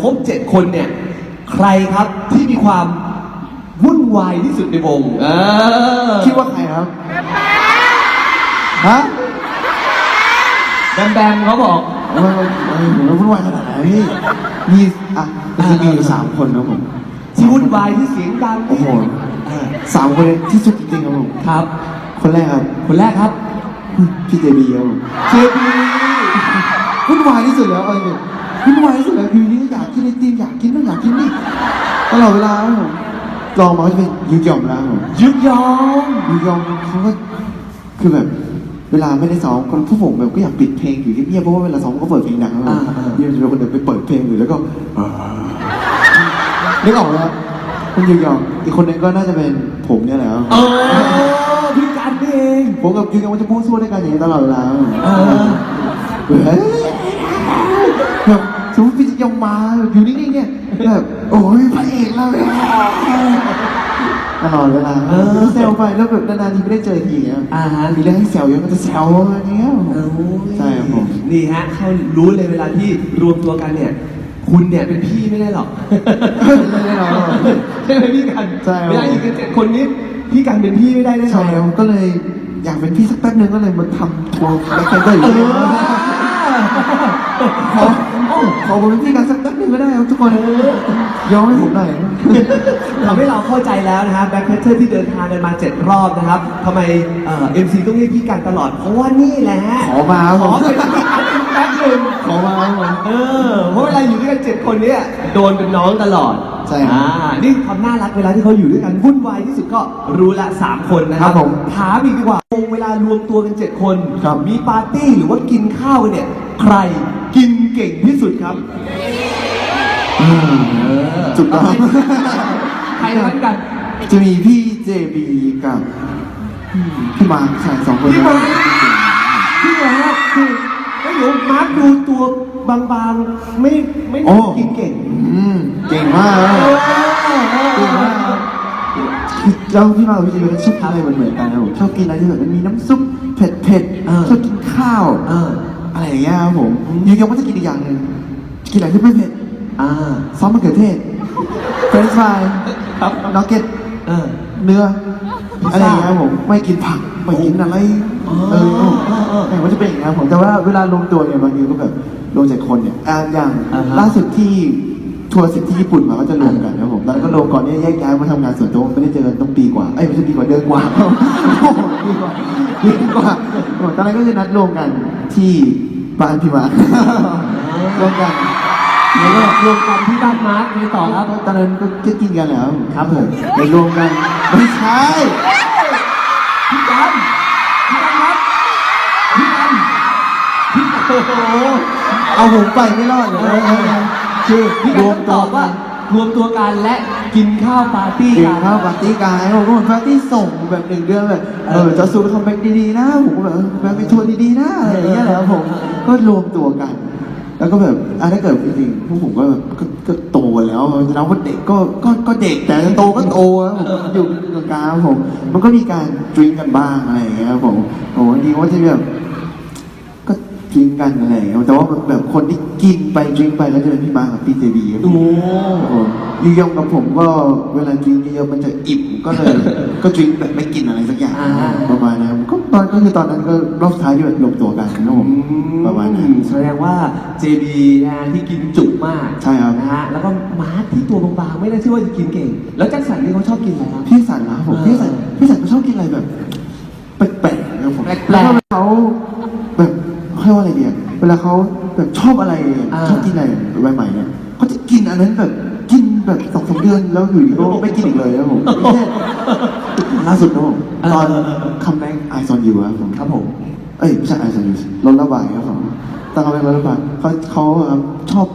ครบเจ็ดคนเนี่ย ใครครับที่มีความวุ่นวายที่สุดในวงเออคิดว่าใครครับ ฮะแบมแบมเขาบอกเออเออผมว่าวุ่นวายขนาดไหนพี่มีอะจริงๆมีอยู่สามคนครับผม ที่วุ่นวายที่เสียงดังโอ้โหเออสามคนเลยที่สุดจริงๆครับผม ครับ คนแรกครับ คนแรกครับพี่เจบีครับผมเจพีวุ่นวายที่สุดแล้วเอาจริงๆ วุ่นวายที่สุดแล้วอยู่นี่อยากกินไอติมอยากกินนู่นอยากกินนี่ตลอดเวลาครับผมลองมาก็จะเป็นยูยอมแล้วครับผมยึกยอมยูยอมเขาก็คือแบบ เวลาไม่ได้ซ้อมคนพวกผมแบบก็อยากปิดเพลงอยู่เงียบๆเพราะว่าเวลาซ้อมก็เปิดเพลงดังครับผมยูจะเป็นคนเดินไปเปิดเพลงอยู่แล้วก็นึกออกไหมครับคุณยูยองอีกคนนึงก็น่าจะเป็นผมเนี่ยแหละครับเออพี่กันนี่เอง ผมกับยูยองมันจะพูดสู้ด้วยกันอย่างนี้ตลอดเวลาเออ เฮ้ยแบบ สมมติพี่จะยองมาอยู่นิ่งๆเนี่ยแบบโอ้ยพระเอกเราเลยตลอดเวลาเออ แซวไปแล้วแบบนานๆทีไม่ได้เจอทีอย่างเงี้ยอ่าฮะ มีเรื่องให้แซวเยอะก็จะแซวอย่างเงี้ยใช่ครับผม นี่ฮะเขารู้เลยเวลาที่รวมตัวกันเนี่ย คุณเนี่ยเป็นพี่ไม่ได้หรอกไม่ได้หรอกใช่ไหมพี่กันใช่ครับ เวลาอยู่กันเจ็ดคนนี้พี่กันเป็นพี่ไม่ได้แน่นอนใช่ครับก็เลยอยากเป็นพี่สักแป๊บนึงก็เลยมาทำทัวร์แบ็คแคนเตอร์อยู่เอเนี่ยอขอ ขอผมเป็นพี่กันสัก ทุกคนยอมให้ผมหน่อยทำให้เราเข้าใจแล้วนะครับแบ็คแพทเทอร์ที่เดินทางกันมาเจ็ดรอบนะครับทำไมเอ็มซีต้องเรียกพี่กันตลอด เพราะว่านี่แหละขอมาครับขผอมเป็นพี่กันแป๊บหนึ่งขอมาครับผมเออเพราะเวลาอยู่ด้วยกันเจ็ดคนเนี่ยโดนเป็นน้องตลอดใช่ครับอ่านี่ความน่ารักเวลาที่เขาอยู่ด้วยกันวุ่นวายที่สุดก็รู้ละสามคนนะครัครับบผมถามอีกดีกว่าวงเวลารวมตัวกันเจ็ดคนครับมีปาร์ตี้หรือว่ากินข้าวกันเนี่ย ใครกินเก่งที่สุดครับ จุดต้อง ใครนั้นกันจะมีพี่เจบีกับพี่มาร์คใช่สองคนพี่มาร์ค พี่มาร์คคือไม่รู้มาร์คดูตัวบางๆ ไม่ไม่โอ้กินเก่งอืมเก่งมากครับเก่งมากครับแล้วพี่มาร์คกับพี่เจบีก็ชอบกินอะไรเหมือนๆกันครับผมชอบกินอะไรที่แบบมันมีน้ำซุปเผ็ดเออๆชอบกินข้าว เออ อะไรอย่างเงี้ยครับผมยูยองก็จะกินอีกอย่างหนึ่งกินอะไรที่ไม่เผ็ด อ่าซอสมะเขือเทศเฟรนช์ฟรายครับนักเก็ตเออ เนื้อพิซซ่าอะไรอย่างเงี้ยครับผมไม่กินผักไม่กินอะไรอ๋อเออเออเออแต่ว่าจะเป็นอย่างเงี้ยครับผมแต่ว่าเวลาลงตัวเนี่ยบางทีก็แบบลงจากคนเนี่ยอ่าอย่างอ่าฮะ ล่าสุดที่ทัวร์สิบที่ญี่ปุ่นมาก็จะรวมกันนะครับผมแล้วก็ลงก่อนเนี่ยแยกย้ายมาทำงานส่วนตัวไม่ได้เจอกันต้องปีกว่าเอ้ยไม่ใช่ปีกว่าเดือนกว่าปีกว่าปีกว่าตอนนั้นก็จะนัดรวมกันที่บ้านพี่มารวมกัน แล้วก็รวมกันที่บ้านมาร์คไปต่อครับ ตอนนั้นก็กินกันแล้วครับผมไปรวมกันไม่ใช่พี่กันพี่กันครับพี่กันพี่กันโอ้โหเอาผมไปไม่รอดเลยคือพี่กันต้องตอบว่ารวมตัวกันและกินข้าวปาร์ตี้กินกันข้าวปาร์ตี้กายผมก็เหมือนปาร์ตี้ส่งแบบหนึ่งเดือนแบบเออจะสูตรคัมแบ็กดีๆนะผมก็แบบเออคัมแบ็กไปทัวร์ดีๆนะอะไรอย่างเงี้ยแหละครับผมก็รวมตัวกัน แล้วก็แบบอะถ้าเกิดจริงๆพวกผมก็แบบก็ก็โตแล้วแล้วก็เด็กก็ก็ก็เด็กแต่โตก็โตอะผมอยู่กลางๆผม มันก็มีการดริงกันบ้างอะไรอย่างเงี้ยครับผมโอ้ดีว่าจะแบบ ก็ดริงกันอะไรอย่างเงี้ยแต่ว่าแบบคนที่กินไปดริงไปแล้วจะเป็นพี่มากับพี่เจบีครับโอ้โหครับผมยูยองกับผมก็เวลาดริงเยอะๆมันจะอิ่มก็เลย ก็ดริงแบบไม่กินอะไรสักอย่างอ่า ประมาณนั้นก็ตอนก็คือตอนนั้นก็รอบสุดท้ายที่แบบรวมตัวกันนะครับผมประมาณนั้น แสดงว่า JB นะฮะที่กินจุมากใช่ครับ นะฮะแล้วก็มาร์คที่ตัวบางๆไม่ได้ชื่อว่าจะกินเก่ง แล้วแจ็คสันนี่เขาชอบกินอะไรครับ พี่สันนะครับผมอ่าพี่สันพี่สันก็ชอบกินอะไรแบบแปลกๆนะครับผมแปลกๆแล้วก็เขาแบบ เขาเรียกว่าอะไรเนี่ยเวลาเขาแบบชอบอะไรเนี่ยอ่า ชอบกินอะไรใหม่ๆเนี่ยเขาจะกินอันนั้นแบบกินแบบสองสามเดือนแล้วอยู่ดีก็ไม่กินอีกเลยนะครับผมไม่ใช่ล่าสุดนะผมตอนคัมแบ็กไอซอนยูครับผมครับผม เอ้ยไม่ใช่ไอซอนยูรถระบายครับผมตอนเขาเป็นรถระบายเขาเขาเอ่อชอบ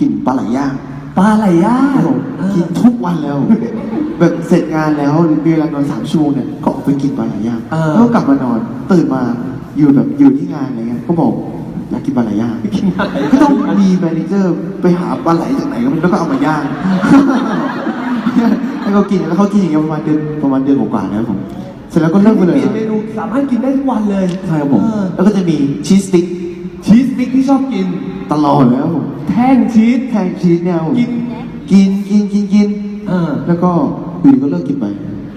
กินปลาไหลย่าง ปลาไหลย่างครับผมอ่ากินทุกวันแล้ว แบบเสร็จงานแล้วมีเวลานอนสามชั่วโมงเนี่ยก็ออกไปกินปลาไหลย่างเออแล้วก็กลับมานอน ตื่นมา อยู่แบบอยู่ที่งานอะไรเงี้ยก็บอกอยากกินปลาไหลย่างกินอะไรก็ต้องมีแมเนเจอร์ไปหาปลาไหลจากไหนก็ไม่รู้แล้วก็เอามาย่างให้เขากินแล้วเขากินอย่างเงี้ยประมาณเดือนประมาณเดือนกว่าๆแล้วผมเสร็จแล้วก็เลิกไปเลยเปลี่ยนเมนูสามารถกินได้ทุกวันเลยใช่ครับผมเออแล้วก็จะมีชีสสติ๊กชีสสติ๊กที่ชอบกินตลอดเลยครับผมแท่งชีสแทงชีสเนี่ยผมกินกินกินกินกินเออแล้วก็อยู่ดีก็เลิกกินไป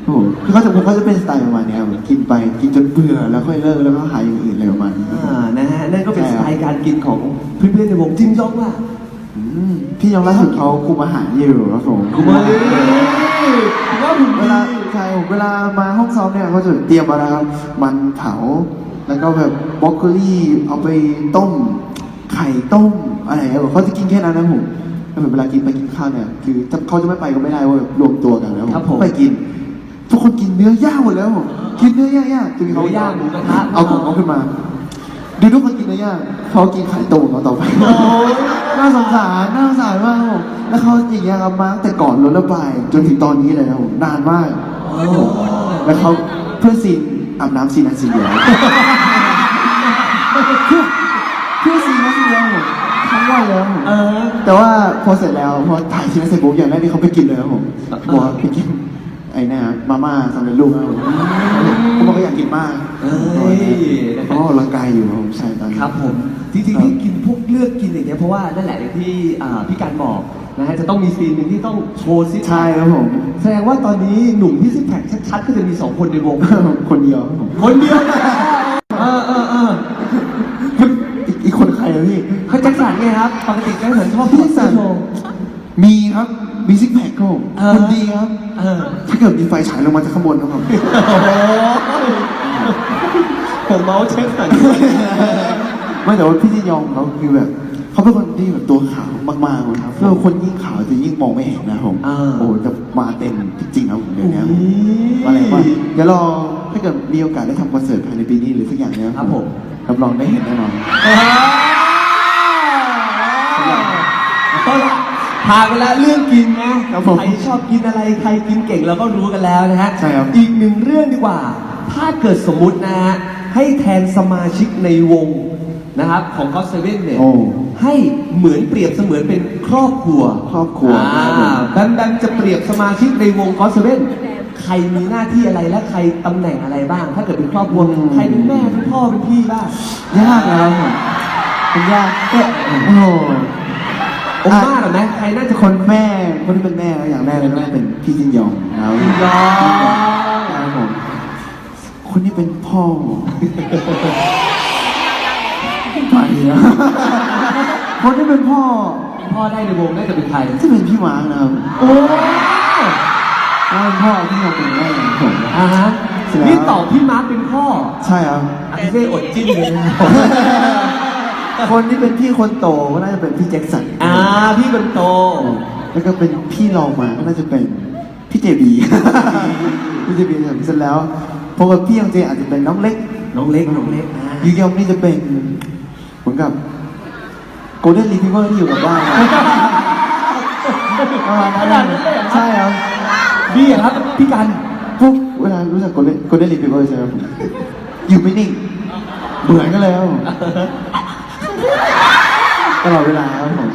โอ้โหคือเขาจะเขาจะเป็นสไตล์ประมาณเนี้ยครับกินไปกินจนเบื่อแล้วค่อยเลิกแล้วก็หาอย่างอื่นอะไรประมาณนี้อ่านะฮะนั่นก็เป็นใช่สครับไตล์การกินของเพื่อนๆในวงจิมยองว่าอืมพี่ยองล่าสุดเขาคุมอาหารอยู่ครับผมคุณมาเลยว่าหุ่นเวดีลาใช่ผมเวลามาห้องซ้อมเนี่ยเขาจะเตรียมมาแล้วครับมันเผาแล้วก็แบบบรอกโคลี่เอาไปต้ม ไข่ต้มอะไรครับผมเขาจะกินแค่นั้นนะผมแล้วแบบเวลากินไปกินข้าวเนี่ยคือจะเขาจะไม่ไปก็ไม่ได้เว่าแบบรวมตัวกันแล้วครับผมไปกิน ทุกคนกินเนื้อย่างหมดแล้วผมกินเนื้อย่างๆจนเขาเนื้อย่างหมูกระทะ เอาของเขาขึ้นมา ดูทุกคนกินเนื้อย่างเขากินไข่ต้มของเขาต่อไปโอ้ยน่าสงสารน่าสงสารมากครับผมแล้วเขาอย่างเงี้ยครับมาตั้งแต่ก่อนรถระบายจนถึงตอนนี้เลยครับผมนานมากแล้วเขาเพื่อซีนอาบน้ำซีนนั้นซีนเดียวเพื่อซีนนั้นซีนเดียวผมทั้งวันเลยครับผมเออแต่ว่าพอเสร็จแล้วพอถ่ายซีนนั้นเสร็จปุ๊บอย่างแรกที่เขาไปกินเลยครับผมอ่าบอกว่าไปกิน ไอ้เนี่ยมาม่าสำเร็จรูปครับผมเขาบอกว่าอยากกินมากเอ้ยนะคเขารับออกกำลังกายอยู่ครับผมใช่ตอนนี้ ครับผมจริงๆที่กินพวกเลือกกินอย่างเงี้ยเพราะว่านั่นแหละอย่างที่อ่าพี่การบอกนะฮะจะต้องมีซีนหนึ่งที่ต้องโชว์ซิกใช่ครับผม แสดงว่าตอนนี้หนุ่มที่ซิกแพคชัดๆก็จะมีสองคนในวง คนเดียวครับผม คนเดียวนะเออเออเอออีกอีกคนใครอะพี่ เขาแจ็คสันไงครับปกติแจ็คสันชอบพี่แจ็คสันโชว์มีครับ มีซิกแพคครับผมเออ คนดีครับ เออถ้าเกิดมีไฟฉายลงมาจากข้างบนนะครับ โอ้โหผมเมาส์แจ็คสันไม่แต่ว่าพี่จียองเขาคือแบบเขาเป็นคนที่แบบตัวขาวมากๆเลยครับแล้วคนยิ่งขาวจะยิ่งมองไม่เห็นนะครับผมอ่าโอ้โหจะมาเต็มจริงๆครับผมเดี๋ยวนี้อุ้ยอะไรว่าเดี๋ยวรอถ้าเกิดมีโอกาสได้ทำคอนเสิร์ตภายในปีนี้หรือสักอย่างเนี้ยครับผม รับรองได้เห็นแน่นอนก็ ผ่านไปแล้วเรื่องกินนะครับผมใครชอบกินอะไรใครกินเก่งเราก็รู้กันแล้วนะฮะใช่ครับ อีกหนึ่งเรื่องดีกว่า ถ้าเกิดสมมุตินะฮะให้แทนสมาชิกในวงนะครับของก็เซเว่นเนี่ย โอ้ ให้เหมือนเปรียบเสมือนเป็นครอบครัวครอบครัวอ่าครับผมแบมแบมจะเปรียบสมาชิกในวงก็เซเว่นใครมีหน้าที่อะไรและใครตำแหน่งอะไรบ้าง ถ้าเกิดเป็นครอบครัวใครเป็นแม่เป็นพ่อเป็นพี่บ้าง ยากนะครับผมเป็นยากก็โอ้โห โอ้มากหรอไหมใครน่าจะคนแม่คนที่เป็นแม่อย่างแรกเลยก็เป็นพี่จินยองนะครับจินยองครับผมคนที่เป็นพ่อไปนะคนที่เป็นพ่อพ่อได้ในวงน่าจะเป็นใครจะเป็นพี่มาร์กนะครับโอ้ถ้าเป็นพ่อพี่เราเป็นแม่ของผมอ่าฮะเสร็จแล้วนี่ตอบพี่มาร์คเป็นพ่อ ใช่ครับอันเซ่อดจิ้นเลยนะ คนที่เป็นพี่คนโตก็น่าจะเป็นพี่แจ็คสันอ่าพี่เป็นโต แล้วก็เป็นพี่รองมาก็น่าจะเป็นพี่เจบีพี่เจบีเสร็จแล้วเพราะว่าพี่ยังเจอาจจะเป็นน้องเล็ก น้องเล็ก น้องเล็กอ่ายูยองนี่จะเป็นเหมือนกับโกลเด้นรีพิเวอร์ที่อยู่กับบ้านอะประมาณนั้นใช่ครับพี่อะครับพี่กันพวกเวลารู้จักโกลเด้นโกลเด้นรีพิเวอร์ใช่ไหมครับอยู่ไม่นิ่งเหมือนกันเลยครับผม ตลอดเวลาครับผม